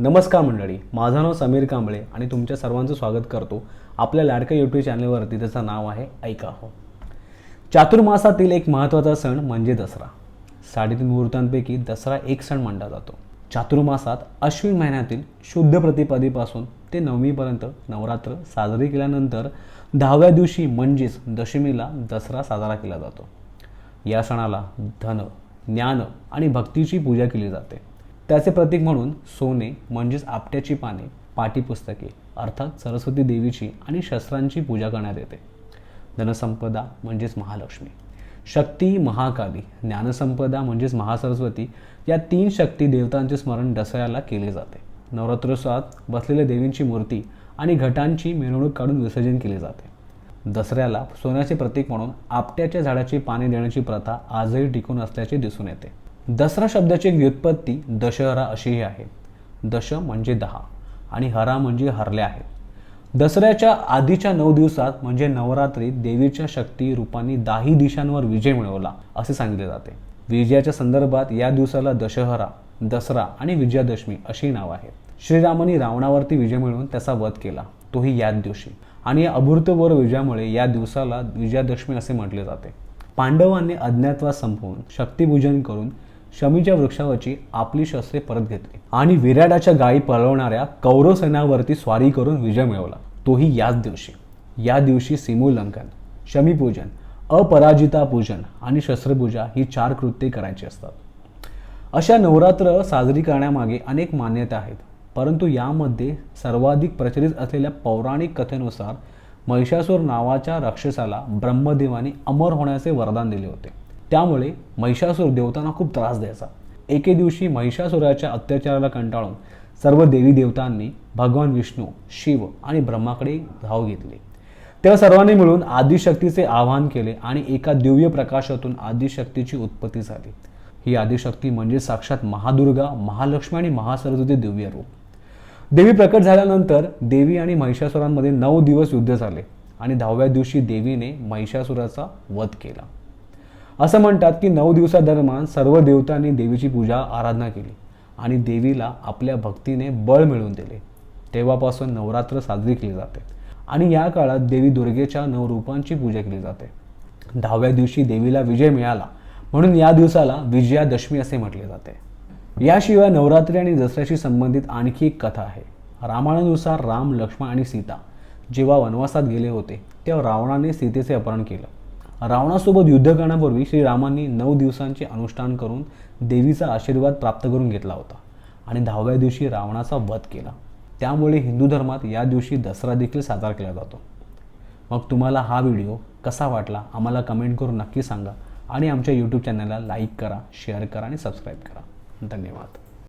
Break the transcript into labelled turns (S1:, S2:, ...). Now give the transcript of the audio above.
S1: नमस्कार मंडळी माझं नाव समीर कांबळे आणि तुमच्या सर्वांचं स्वागत करतो आपल्या लाडक्या यूट्यूब चॅनलवरती त्याचं नाव आहे ऐका हो. चातुर्मासातील एक महत्त्वाचा सण म्हणजे दसरा. साडेतीन मुहूर्तांपैकी दसरा एक सण मानला जातो. चातुर्मासात अश्विन महिन्यातील शुद्ध प्रतिपदेपासून ते नवमीपर्यंत नवरात्र साजरी केल्यानंतर दहाव्या दिवशी म्हणजेच दशमीला दसरा साजरा केला जातो. या सणाला धन ज्ञान आणि भक्तीची पूजा केली जाते. त्याचे प्रतीक म्हणून सोने म्हणजेच आपट्याची पाने पाठीपुस्तके अर्थात सरस्वती देवीची आणि शस्त्रांची पूजा करण्यात येते. धनसंपदा म्हणजेच महालक्ष्मी. शक्ती महाकाली. ज्ञानसंपदा म्हणजेच महासरस्वती या तीन शक्ती देवतांचे स्मरण दसऱ्याला केले जाते. नवरात्रोत्सवात बसलेल्या देवींची मूर्ती आणि घटांची मिरवणूक काढून विसर्जन केले जाते. दसऱ्याला सोन्याचे प्रतीक म्हणून आपट्याच्या झाडाची पाने देण्याची प्रथा आजही टिकून असल्याचे दिसून येते. दसरा शब्दाची व्युत्पत्ती दशहरा अशीही आहे. दश म्हणजे दहा आणि हरा म्हणजे हरल्या आहेत दसऱ्याच्या आधीच्या नऊ दिवसात म्हणजे नवरात्रीत देवीच्या शक्ती रूपांनी दाही दिशांवर विजय मिळवला असे सांगितले जाते. विजयाच्या संदर्भात या दिवसाला दशहरा दसरा आणि विजयादशमी अशी नाव आहेत श्रीरामाने रावणावरती विजय मिळवून त्याचा वध केला तोही याच दिवशी. आणि या अभूतपूर्व विजयामुळे या दिवसाला विजयादशमी असे म्हटले जाते. पांडवांनी अज्ञातवास संपवून शक्तीपूजन करून शमीच्या वृक्षावरची आपली शस्त्रे परत घेतली आणि विराडाच्या गायी पळवणाऱ्या कौरव सैन्यावरती स्वारी करून विजय मिळवला. तोही याच दिवशी. या दिवशी सीमोल्लंघन शमीपूजन अपराजिता पूजन आणि शस्त्रपूजा ही चार कृत्ये करायची असतात. अशा नवरात्र साजरी करण्यामागे अनेक मान्यता आहेत. परंतु यामध्ये सर्वाधिक प्रचलित असलेल्या पौराणिक कथेनुसार महिषासूर नावाच्या राक्षसाला ब्रह्मदेवाने अमर होण्याचे वरदान दिले होते. त्यामुळे महिषासूर देवतांना खूप त्रास द्यायचा. एके दिवशी महिषासुराच्या अत्याचाराला कंटाळून सर्व देवी देवतांनी भगवान विष्णू शिव आणि ब्रह्माकडे धाव घेतली. तेव्हा सर्वांनी मिळून आदिशक्तीचे आवाहन केले आणि एका दिव्य प्रकाशातून आदिशक्तीची उत्पत्ती झाली. ही आदिशक्ती म्हणजे साक्षात महादुर्गा महालक्ष्मी आणि महासरस्वती दिव्य रूप. देवी प्रकट झाल्यानंतर देवी आणि महिषासुरांमध्ये नऊ दिवस युद्ध झाले आणि दहाव्या दिवशी देवीने महिषासुराचा वध केला. असं म्हणतात की नऊ दिवसादरम्यान सर्व देवतांनी देवीची पूजा आराधना केली आणि देवीला आपल्या भक्तीने बळ मिळवून दिले. तेव्हापासून नवरात्र साजरी केली जाते आणि या काळात देवी दुर्गेच्या नऊ रूपांची पूजा केली जाते. दहाव्या दिवशी देवीला विजय मिळाला म्हणून या दिवसाला विजयादशमी असे म्हटले जाते. याशिवाय नवरात्री आणि दसऱ्याशी संबंधित आणखी एक कथा आहे. रामायणानुसार राम लक्ष्मण आणि सीता जेव्हा वनवासात गेले होते तेव्हा रावणाने सीतेचे अपहरण केलं. रावणासोबत युद्ध करण्यापूर्वी श्रीरामांनी नऊ दिवसांचे अनुष्ठान करून देवीचा आशीर्वाद प्राप्त करून घेतला होता. आणि दहाव्या दिवशी रावणाचा वध केला. त्यामुळे हिंदू धर्मात या दिवशी दसरा देखील साजरा केला जातो. मग तुम्हाला हा व्हिडिओ कसा वाटला आम्हाला कमेंट करून नक्की सांगा. आणि आमच्या यूट्यूब चॅनलला लाईक करा शेअर करा आणि सबस्क्राईब करा. धन्यवाद.